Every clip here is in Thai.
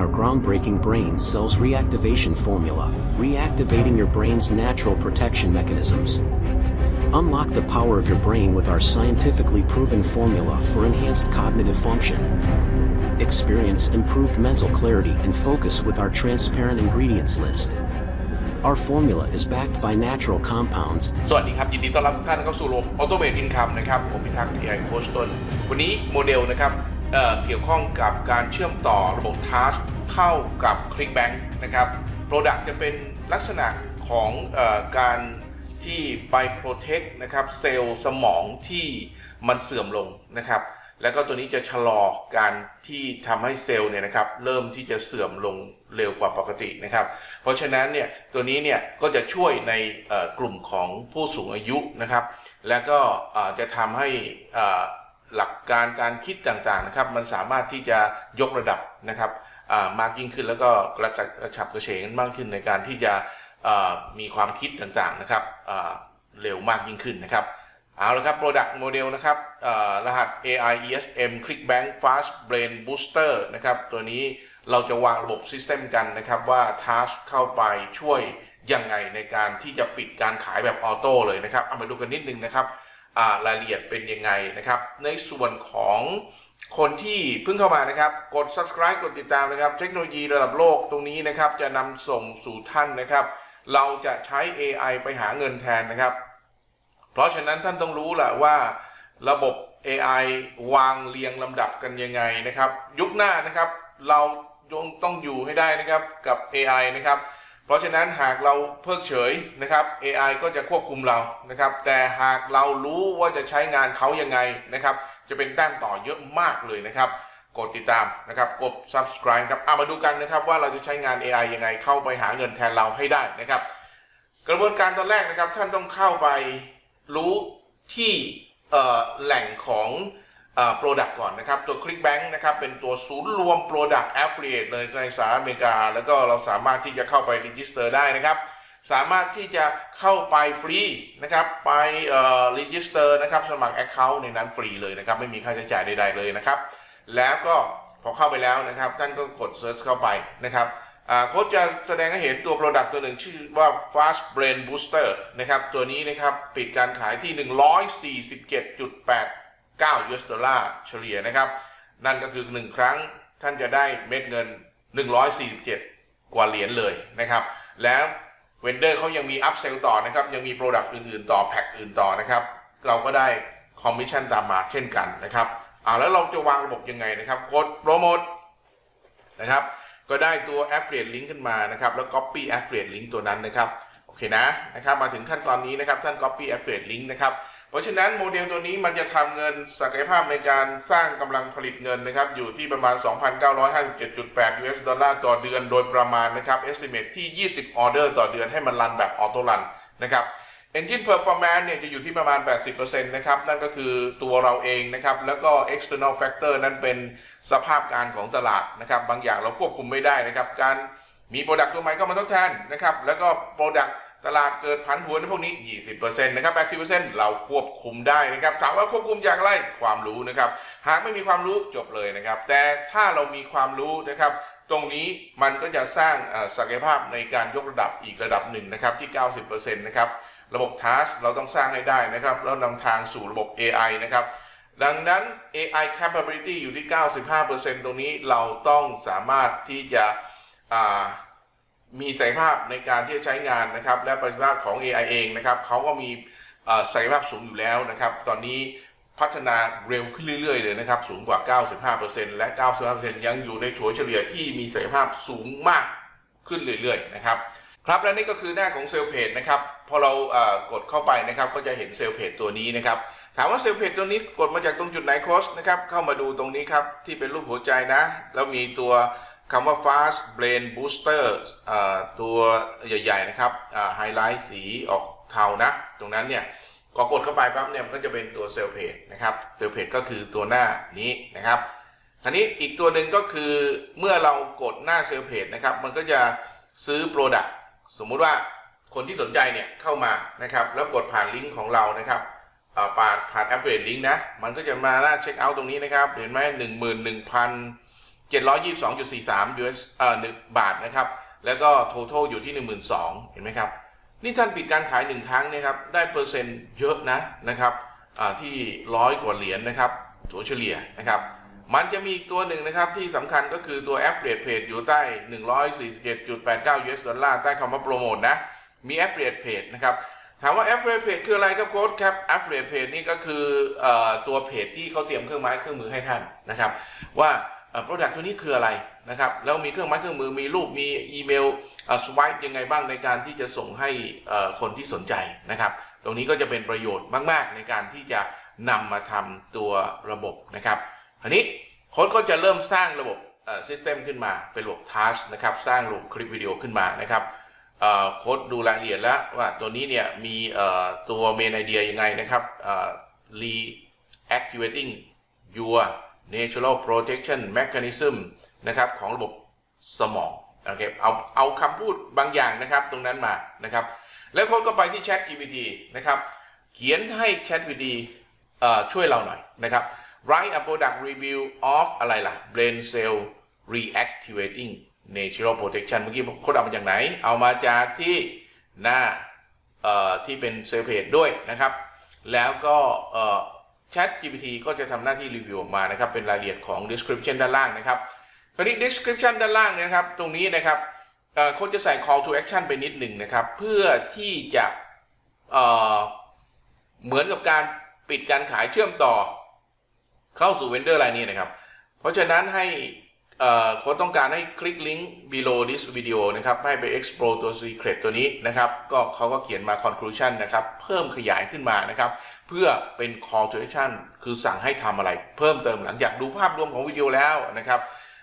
our groundbreaking brain cells reactivation formula, reactivating your brain's natural protection mechanisms. Unlock the power of your brain with our scientifically proven formula for enhanced cognitive function. Experience improved mental clarity and focus with our transparent ingredients list. Our formula is backed by natural compounds สวัสดีครับ ยินดีต้อนรับทุกท่านเข้าสู่ระบบ Automate Income นะครับ ผมพิทักษ์ AI Coach ต้น วันนี้โมเดลนะครับ เเกี่ยวข้องกับการเชื่อมต่อระบบ Task เข้ากับ ClickBank นะครับ Product จะเป็นลักษณะของออการที่ไป Protect นะครับเซลล์สมองที่มันเสื่อมลงนะครับแล้วก็ตัวนี้จะชะลอการที่ทำให้เซลล์เนี่ยนะครับเริ่มที่จะเสื่อมลงเร็วกว่าปกตินะครับ เพราะฉะนั้นเนี่ยตัวนี้เนี่ยก็จะช่วยในกลุ่มของผู้สูงอายุนะครับ แล้วก็จะทำให้อ่อ หลักการการคิดต่างๆนะครับ มันสามารถที่จะยกระดับนะครับมากยิ่งขึ้นแล้วก็กระกระฉับกระเฉงมากขึ้นในการที่จะมีความคิดต่างๆนะครับเร็วมากยิ่งขึ้นนะครับเอาละครับ Product Model นะครับรหัส AI ESM ClickBank Fast Brain Booster นะครับ ตัวนี้เราจะวางระบบ System กันนะครับว่า Task เข้าไปช่วยยังไงในการที่จะปิดการขายแบบออโต้เลยนะครับ เอามาดูกันนิดนึงนะครับ รายละเอียดเป็นยังไงนะครับ ในส่วนของคนที่เพิ่งเข้ามานะครับ กด subscribe กดติดตามนะครับ เทคโนโลยีระดับโลกตรงนี้นะครับ จะนำส่งสู่ท่านนะครับ เราจะใช้ AI ไปหาเงินแทนนะครับ เพราะฉะนั้นท่านต้องรู้แหละว่าระบบ AI วางเรียงลำดับกันยังไงนะครับ ยุคหน้านะครับ เราต้องอยู่ให้ได้นะครับกับ AI นะครับ ราะฉะนั้นหากเราเพิกเฉยนะครับ AI ก็จะควบคุมเรานะครับ แต่หากเรารู้ว่าจะใช้งานเขายังไงนะครับ จะเป็นแต้มต่อเยอะมากเลยนะครับ กดติดตามนะครับ กด subscribe ครับเอามาดูกันนะครับว่าเราจะใช้งาน AI ยังไง เข้าไปหาเงินแทนเราให้ได้นะครับ กระบวนการตอนแรกนะครับ ท่านต้องเข้าไปรู้ที่แหล่งของ เอ่อ Product ก่อนนะครับ ตัว ClickBank นะครับเป็นตัวศูนย์รวม Product Affiliate เลยในสหรัฐอเมริกา แล้วก็เราสามารถที่จะเข้าไป Register ได้นะครับ สามารถที่จะเข้าไปฟรีนะครับ ไปเอ่อ Register นะครับสมัคร Account ในนั้นฟรีเลยนะครับ ไม่มีค่าใช้จ่ายใดๆเลยนะครับ แล้วก็พอเข้าไปแล้วนะครับ ท่านก็กด Search เข้าไปนะครับโค้ดจะแสดงให้เห็นตัว Product ตัวหนึ่งชื่อว่า Fast Brain Booster นะครับ ตัวนี้นะครับปิดการขายที่ 147.89 US ดอลลาร์เฉลี่ยนะครับ นั่นก็คือ 1 ครั้งท่านจะได้เม็ดเงิน 147 กว่าเหรียญเลยนะครับ แล้วเวนเดอร์เขายังมี up sell ต่อนะครับ ยังมี Product อื่นๆ ต่อแพ็คอื่นต่อนะครับ เราก็ได้คอมมิชชั่นตามมาเช่นกันนะครับอ่าแล้วเราจะวางระบบยังไงนะครับกดโปรโมทนะครับก็ได้ตัว affiliate link ขึ้นมานะครับ แล้ว copy affiliate link ตัวนั้นนะครับ โอเคนะนะครับ มาถึงขั้นตอนนี้นะครับ ท่าน copy affiliate link นะครับ เพราะฉะนั้นโมเดลตัวนี้มันจะทำเงินศักยภาพในการสร้างกำลังผลิตเงินนะครับ อยู่ที่ประมาณ 2,957.8 US ดอลลาร์ต่อเดือนโดยประมาณนะครับ estimate ที่ 20 ออเดอร์ต่อเดือนให้มันรันแบบออโต้รันนะครับ Engine Performance เนี่ยจะอยู่ที่ประมาณ 80%นะครับ นั่นก็คือตัวเราเองนะครับ แล้วก็ external factor นั้นเป็นสภาพการของตลาดนะครับ บางอย่างเราควบคุมไม่ได้นะครับ การมี Product ตัวใหม่เข้ามาทดแทนนะครับ แล้วก็ Product ต ตลาดเกิดผันผวนในพวกนี้ 20%นะครับ 80%เราควบคุมได้นะครับ ถามว่าควบคุมอย่างไร ความรู้นะครับ หากไม่มีความรู้จบเลยนะครับ แต่ถ้าเรามีความรู้นะครับตรงนี้มันก็จะสร้างศักยภาพในการยกระดับอีกระดับหนึ่งนะครับที่ 90%นะครับ ระบบ Task เราต้องสร้างให้ได้นะครับ แล้วนำทางสู่ระบบ AI นะครับ ดังนั้น AI capability อยู่ที่ 95%ตรงนี้เราต้องสามารถที่จะ มีศักยภาพในการที่จะใช้งานนะครับ และประสิทธิภาพของ AI เองนะครับเขาก็มีศักยภาพสูงอยู่แล้วนะครับ ตอนนี้พัฒนาเร็วขึ้นเรื่อยๆเลยนะครับ สูงกว่า 95%และ 95%ยังอยู่ในถัวเฉลี่ยที่มีศักยภาพสูงมากขึ้นเรื่อยๆนะครับครับและนี่ก็คือหน้าของเซลล์เพจนะครับพอเรากดเข้าไปนะครับ ก็จะเห็นเซลล์เพจตัวนี้นะครับ ถามว่าเซลล์เพจตัวนี้กดมาจากตรงจุดไหนโค้ชนะครับ เข้ามาดูตรงนี้ครับ ที่เป็นรูปหัวใจนะ แล้วมีตัว คำว่า fast brain booster ตัวใหญ่ ๆ นะครับไฮไลท์สีออกเทานะ ตรงนั้นเนี่ยก็กดเข้าไปปั๊บเนี่ยมันก็จะเป็นตัวเซลล์เพจนะครับเซลล์เพจก็คือตัวหน้านี้นะครับคราวนี้อีกตัวหนึ่งก็คือเมื่อเรากดหน้าเซลล์เพจนะครับ มันก็จะซื้อ Product สมมุติว่าคนที่สนใจเนี่ยเข้ามานะครับ แล้วกดผ่านลิงก์ของเรานะครับผ่านผ่าน affiliate link นะ มันก็จะมาหน้าเช็คเอาท์ตรงนี้นะครับ เห็นไหมหนึ่งหมื่นหนึ่งพัน 722.43 US เอ่อหนึ่งบาทนะครับ แล้วก็ total อยู่ที่ 12,000เห็นไหมครับ นี่ท่านปิดการขายหนึ่งครั้งเนะครับ ได้เปอร์เซ็นต์เยอะนะนะครับอ่าที่ร้อยกว่าเหรียญนะครับถัวเฉลี่ยนะครับ มันจะมีอีกตัวหนึ่งนะครับที่สำคัญก็คือตัว affiliate page อยู่ใต้ 147.89 US ดอลลาร์ใต้คำว่าโปรโมทนะ มี affiliate page นะครับถามว่า affiliate page คืออะไรครับโค้ดครับ affiliate page นี่ก็คือเออตัวเพจที่เขาเตรียมเครื่องไม้เครื่องมือให้ท่านนะครับ ว่า อ่อ product ตัวนี้คืออะไรนะครับแล้วมีเครื่องไม้เครื่องมือมีรูปมีอีเมลสวายยังไงบ้างในการที่จะส่งให้อ่อคนที่สนใจนะครับ ตรงนี้ก็จะเป็นประโยชน์มาก ๆ ในการที่จะนำมาทำตัวระบบนะครับทีนี้โค้ดก็จะเริ่มสร้างระบบเอ่อ system ขึ้นมาเป็นระบบ task นะครับสร้างระบบคลิปวิดีโอขึ้นมานะครับอ่อโค้ดดูรายละเอียดแล้วว่าตัวนี้เนี่ยมีอ่อตัวเมนไอเดียยังไงนะครับอ่อ reactivating your natural protection mechanism นะครับของระบบสมองโอเคเอาเอาคำพูดบางอย่างนะครับตรงนั้นมานะครับ แล้วค้ดก็ไปที่ Chat GPT นะครับ เขียนให้ Chat GPT ช่วยเราหน่อยนะครับ write a product review of อะไรล่ะ brain cell reactivating natural protection เมื่อกี้โค้ดเอามาจากไหน เอามาจากที่หน้าที่เป็นเซลล์เพจด้วยนะครับ แล้วก็ Chat GPT ก็จะทำหน้าที่รีวิวออกมานะครับ เป็นรายละเอียดของ description ด้านล่างนะครับ คราวนี้ description ด้านล่างเนะครับ ตรงนี้นะครับเอ่อโค้ดจะใส่ call to action ไปนิดหนึ่งนะครับ เพื่อที่จะเเหมือนกับการปิดการขายเชื่อมต่อเข้าสู่เวนเดอร์รายนี้นะครับ เพราะฉะนั้นให้ เอ่อโค้ดต้องการให้คลิกลิงก์ below this video นะครับ ให้ไป explore ตัว secret ตัวนี้นะครับ ก็เขาก็เขียนมา conclusion นะครับ เพิ่มขยายขึ้นมานะครับ เพื่อเป็น call to action คือสั่งให้ทำอะไร เพิ่มเติมหลังจากดูภาพรวมของวิดีโอแล้วนะครับ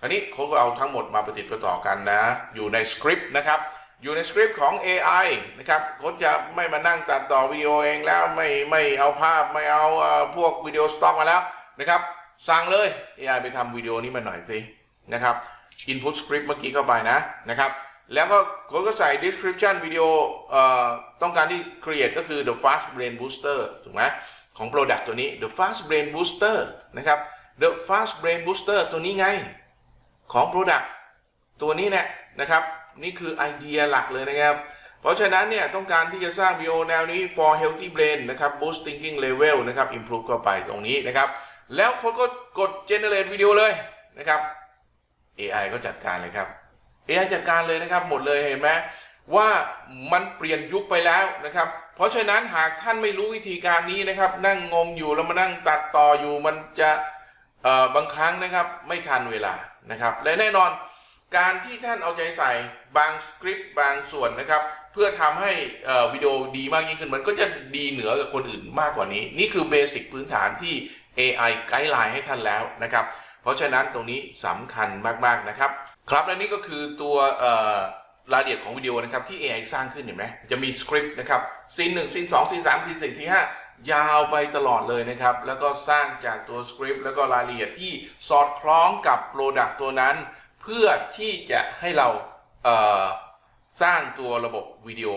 คราวนี้เขาก็เอาทั้งหมดมาประติดประต่อกันนะ อยู่ในสคริปต์นะครับ อยู่ในสคริปต์ของ AI นะครับเขาจะไม่มานั่งตัดต่อวิดีโอเองแล้ว ไม่ไม่เอาภาพไม่เอาพวกวิดีโอสต็อกมาแล้วนะครับ สั่งเลย AI ไปทำวิดีโอนี้มาหน่อยสิ นะครับ input script เมื่อกี้เข้าไปนะนะครับแล้วก็เขาก็ใส่ description วิดีโอต้องการที่ create ก็คือ the fast brain booster ถูกไหมของ product ตัวนี้ the fast brain booster นะครับ the fast brain booster ตัวนี้ไงของ Product ตัวนี้เนี่ยนะครับ นี่คือไอเดียหลักเลยนะครับ เพราะฉะนั้นเนี่ยต้องการที่จะสร้างวิดีโอแนวนี้ for healthy brain นะครับ boost thinking level นะครับ improve เข้าไปตรงนี้นะครับ แล้วคนก็กด generate วิดีโอเลยนะครับ AI ก็จัดการเลยครับ AI จัดการเลยนะครับ หมดเลยเห็นไหมว่ามันเปลี่ยนยุคไปแล้วนะครับ เพราะฉะนั้นหากท่านไม่รู้วิธีการนี้นะครับ นั่งงมอยู่แล้วมานั่งตัดต่ออยู่มันจะบางครั้งนะครับไม่ทันเวลานะครับ และแน่นอนการที่ท่านเอาใจใส่บางสคริปต์บางส่วนนะครับ เพื่อทำให้วิดีโอดีมากยิ่งขึ้น มันก็จะดีเหนือกับคนอื่นมากกว่านี้ นี่คือเบสิกพื้นฐานที่ AI ไกด์ไลน์ให้ท่านแล้วนะครับ เพราะฉะนั้นตรงนี้สำคัญมากๆนะครับ ครับและนี่ก็คือตัวรายละเอียดของวิดีโอนะครับที่ AI สร้างขึ้นเห็นไหมจะมีสคริปต์นะครับซีนหนึ่งซีนสองซีนสามซีนสี่ซีนห้ายาวไปตลอดเลยนะครับ แล้วก็สร้างจากตัวสคริปต์แล้วก็รายละเอียดที่สอดคล้องกับโปรดักต์ตัวนั้น เพื่อที่จะให้เราเสร้างตัวระบบวิดีโอ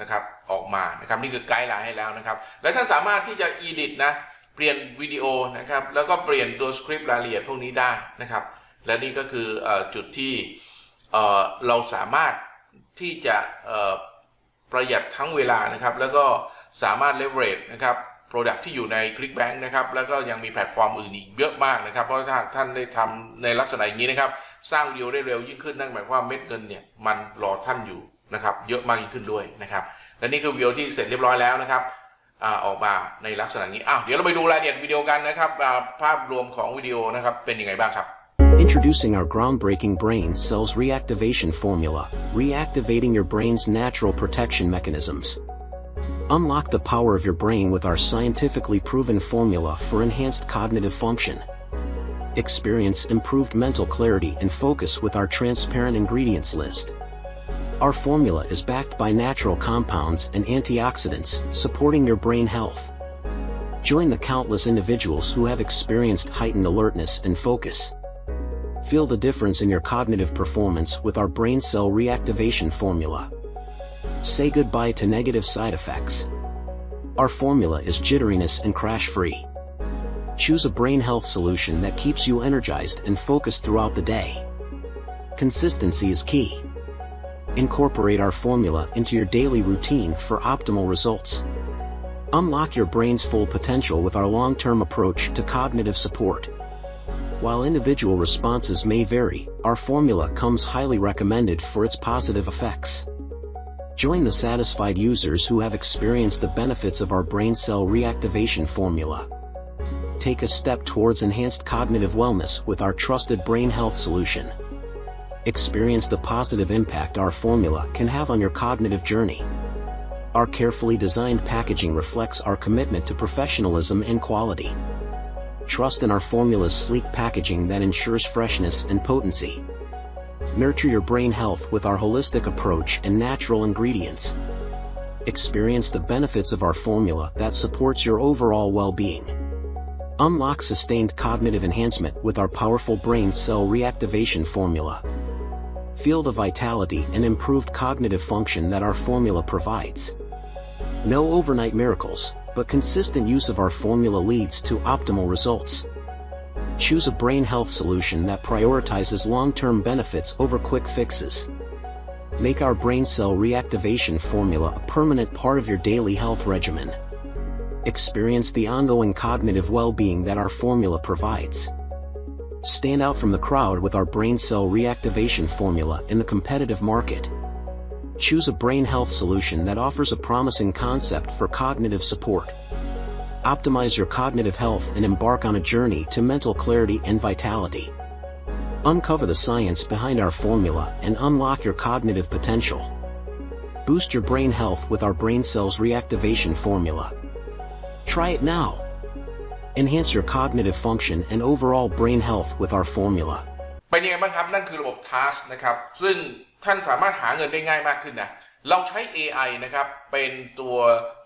นะครับออกมานะครับนี่คือไกด์ไลน์ให้แล้วนะครับ และท่านสามารถที่จะ edit นะ เปลี่ยนวิดีโอนะครับ แล้วก็เปลี่ยนตัวสคริปต์รายละเอียดพวกนี้ได้นะครับ และนี่ก็คืออจุดที่เราสามารถที่จะประหยัดทั้งเวลานะครับ แล้วก็สามารถ leverage นะครับ Product ที่อยู่ใน ClickBank นะครับ แล้วก็ยังมีแพลตฟอร์มอื่นอีกเยอะมากนะครับ เพราะถ้าท่านได้ทำในลักษณะอย่างนี้นะครับ สร้างวิดีโอได้เร็วยิ่งขึ้นนั่นหมายความว่าเม็ดเงินเนี่ยมันรอท่านอยู่นะครับ เยอะมากยิ่งขึ้นด้วยนะครับ และนี่คือวิดีโอที่เสร็จเรียบร้อยแล้วนะครับ อาออกมาในลักษณะนี้อ้าวเดี๋ยวเราไปดูรายละเอียดวิดีโอกันนะครับอ่าภาพรวมของวิดีโอนะครับเป็นยังไงบ้างครับ Introducing our groundbreaking brain cells reactivation formula, reactivating your brain's natural protection mechanisms. Unlock the power of your brain with our scientifically proven formula for enhanced cognitive function. Experience improved mental clarity and focus with our transparent ingredients list. Our formula is backed by natural compounds and antioxidants, supporting your brain health. Join the countless individuals who have experienced heightened alertness and focus. Feel the difference in your cognitive performance with our brain cell reactivation formula. Say goodbye to negative side effects. Our formula is jitteriness and crash free. Choose a brain health solution that keeps you energized and focused throughout the day. Consistency is key. Incorporate our formula into your daily routine for optimal results. Unlock your brain's full potential with our long-term approach to cognitive support. While individual responses may vary, our formula comes highly recommended for its positive effects. Join the satisfied users who have experienced the benefits of our brain cell reactivation formula. Take a step towards enhanced cognitive wellness with our trusted brain health solution. Experience the positive impact our formula can have on your cognitive journey. Our carefully designed packaging reflects our commitment to professionalism and quality. Trust in our formula's sleek packaging that ensures freshness and potency. Nurture your brain health with our holistic approach and natural ingredients. Experience the benefits of our formula that supports your overall well-being. Unlock sustained cognitive enhancement with our powerful brain cell reactivation formula. Feel the vitality and improved cognitive function that our formula provides. No overnight miracles, but consistent use of our formula leads to optimal results. Choose a brain health solution that prioritizes long-term benefits over quick fixes. Make our brain cell reactivation formula a permanent part of your daily health regimen. Experience the ongoing cognitive well-being that our formula provides. Stand out from the crowd with our brain cell reactivation formula in the competitive market. Choose a brain health solution that offers a promising concept for cognitive support. Optimize your cognitive health and embark on a journey to mental clarity and vitality. Uncover the science behind our formula and unlock your cognitive potential. Boost your brain health with our brain cells reactivation formula. Try it now. Enhance your cognitive function and overall brain health with our formula. เป็นยังไงบ้างครับ นั่นคือระบบ Task นะครับ ซึ่งท่านสามารถหาเงินได้ง่ายมากขึ้นนะ เราใช้ AI นะครับ เป็นตัว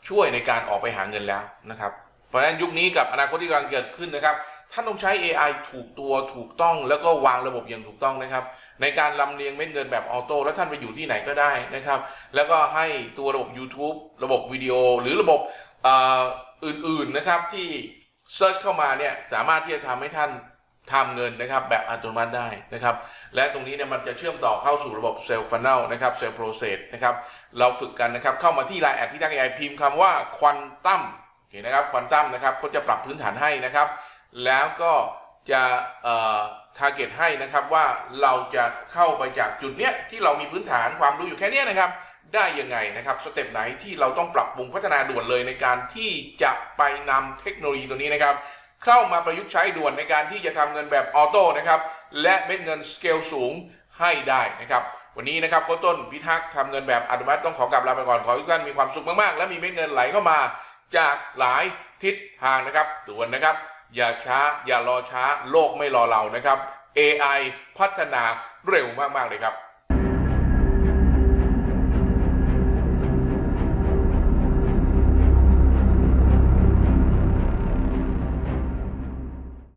ช่วยในการออกไปหาเงินแล้วนะครับ เพราะฉะนั้นยุคนี้กับอนาคตที่กำลังเกิดขึ้นนะครับ ท่านต้องใช้ AI ถูกตัวถูกต้อง แล้วก็วางระบบอย่างถูกต้องนะครับ ในการลำเลียงเม็ดเงินแบบออโต้ แล้วท่านไปอยู่ที่ไหนก็ได้นะครับ แล้วก็ให้ตัวระบบ YouTube ระบบวิดีโอ หรือระบบ อื่นๆนะครับที่เซิร์ชเข้ามาเนี่ยสามารถที่จะทำให้ท่านทำเงินนะครับแบบอัตโนมัติได้นะครับ และตรงนี้เนี่ยมันจะเชื่อมต่อเข้าสู่ระบบเซลล์ฟัน n ลนะครับเซลล์โปรเซสนะครับเราฝึกกันนะครับเข้ามาที่ไลน์แอดพิทักษ์ไอพิมพ์คำว่าควอนตัมโอเคนะครับควอนตัมนะครับเขาจะปรับพื้นฐานให้นะครับ แล้วก็จะเอ่อทาร์เก็ตให้นะครับว่าเราจะเข้าไปจากจุดเนี้ยที่เรามีพื้นฐานความรู้อยู่แค่เนี้ยนะครับ ได้ยังไงนะครับสเต็ปไหนที่เราต้องปรับปรุงพัฒนาด่วนเลยในการที่จะไปนำเทคโนโลยีตัวนี้นะครับ เข้ามาประยุกต์ใช้ด่วนในการที่จะทำเงินแบบออโต้นะครับและเม็ดเงินสเกลสูงให้ได้นะครับวันนี้นะครับโค้ชต้นพิทักษ์ทำเงินแบบอัตโนมัติต้องขอกลับลาไปก่อนขอทุกท่านมีความสุขมากๆ และมีเม็ดเงินไหลเข้ามาจากหลายทิศทางนะครับด่วนนะครับ อย่าช้าอย่ารอช้าโลกไม่รอเรานะครับ AI พัฒนาเร็วมากๆเลยครับ